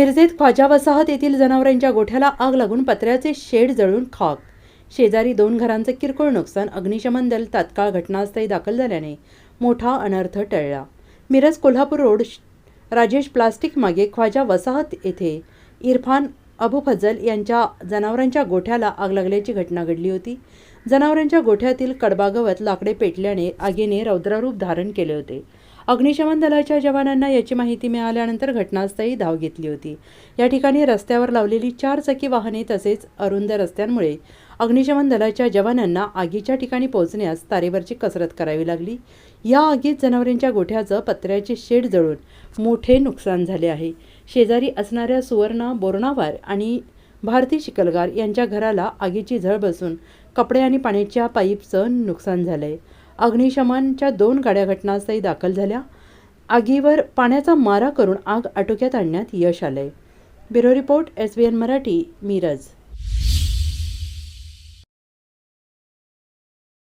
मिरजेत ख्वाजा वसाहत येथील जनावरांच्या गोठ्याला आग लागून पत्र्याचे शेड जळून खाक. शेजारी दोन घरांचे किरकोळ नुकसान अग्निशमन दल तात्काळ घटनास्थळी दाखल झाल्याने मोठा अनर्थ टळला. मिरज कोल्हापूर रोड राजेश प्लास्टिक मागे ख्वाजा वसाहत येथे इरफान अबू फजल यांच्या जनावरांच्या गोठ्याला आग लागल्याची घटना घडली होती. जनावरांच्या गोठ्यातील कडबा गवत लाकडे पेटल्याने आगीने रौद्ररूप धारण केले होते. अग्निशमन दलाच्या जवानांना याची माहिती मिळाल्यानंतर घटनास्थळी धाव घेतली होती. या ठिकाणी रस्त्यावर लावलेली चार चाकी वाहने तसेच अरुंद रस्त्यांमुळे अग्निशमन दलाच्या जवानांना आगीच्या ठिकाणी पोहोचण्यास तारेवरची कसरत करावी लागली. या आगीत जनावरांच्या गोठ्याचं पत्र्याचे शेड जळून मोठे नुकसान झाले आहे. शेजारी असणाऱ्या सुवर्णा बोरणावार आणि भारती शिकलगार यांच्या घराला आगीची झळ बसून कपडे आणि पाण्याच्या पाईपचं नुकसान झालं आहे अग्निशमनच्या दोन गाड्या घटनास्थळी दाखल झाल्या. आगीवर पाण्याचा मारा करून आग आटोक्यात आणण्यात यश आलंय. Bureau report S B N Marathi Miraj.